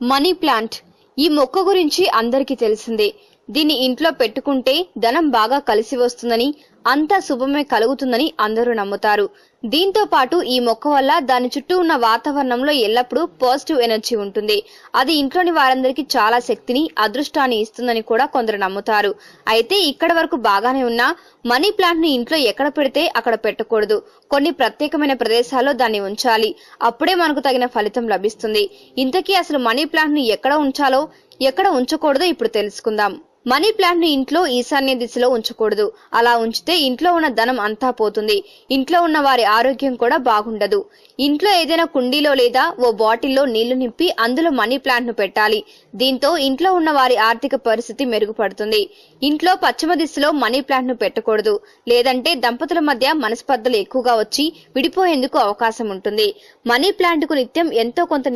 Money plant ఈ మొక్క గురించి అందరికీ తెలిసిందే. దీన్ని ఇంట్లో పెట్టుకుంటే ధనం బాగా కలిసి వస్తుందని అంతా శుభమే కలుగుతుందని అందరూ నమ్ముతారు. దీంతో పాటు ఈ మొక్క వల్ల దాని చుట్టూ ఉన్న వాతావరణంలో ఎల్లప్పుడూ పాజిటివ్ ఎనర్జీ ఉంటుంది. అది ఇంట్లోని వారందరికీ చాలా శక్తిని అదృష్టాన్ని ఇస్తుందని కూడా కొందరు నమ్ముతారు. అయితే ఇక్కడ వరకు బాగానే ఉన్నా మనీ ప్లాంట్ని ఇంట్లో ఎక్కడ పెడితే అక్కడ పెట్టకూడదు. కొన్ని ప్రత్యేకమైన ప్రదేశాల్లో దాన్ని ఉంచాలి. అప్పుడే మనకు తగిన ఫలితం లభిస్తుంది. ఇంతకీ అసలు మనీ ప్లాంట్ని ఎక్కడ ఉంచాలో ఎక్కడ ఉంచకూడదో ఇప్పుడు తెలుసుకుందాం. మనీ ప్లాంట్ని ఇంట్లో ఈశాన్య దిశలో ఉంచకూడదు. అలా ఉంచితే ఇంట్లో ఉన్న ధనం అంతా పోతుంది. ఇంట్లో ఉన్న వారి ఆరోగ్యం కూడా బాగుండదు. ఇంట్లో ఏదైనా కుండీలో లేదా ఓ బాటిల్లో నీళ్ళు నింపి అందులో మనీ ప్లాంట్ను పెట్టాలి. దీంతో ఇంట్లో ఉన్న వారి ఆర్థిక పరిస్థితి మెరుగుపడుతుంది. ఇంట్లో పశ్చిమ దిశలో మనీ ప్లాంట్ను పెట్టకూడదు. లేదంటే దంపతుల మధ్య మనస్పర్ధలు ఎక్కువగా వచ్చి విడిపోయేందుకు అవకాశం ఉంటుంది. మనీ ప్లాంట్కు నిత్యం ఎంతో కొంత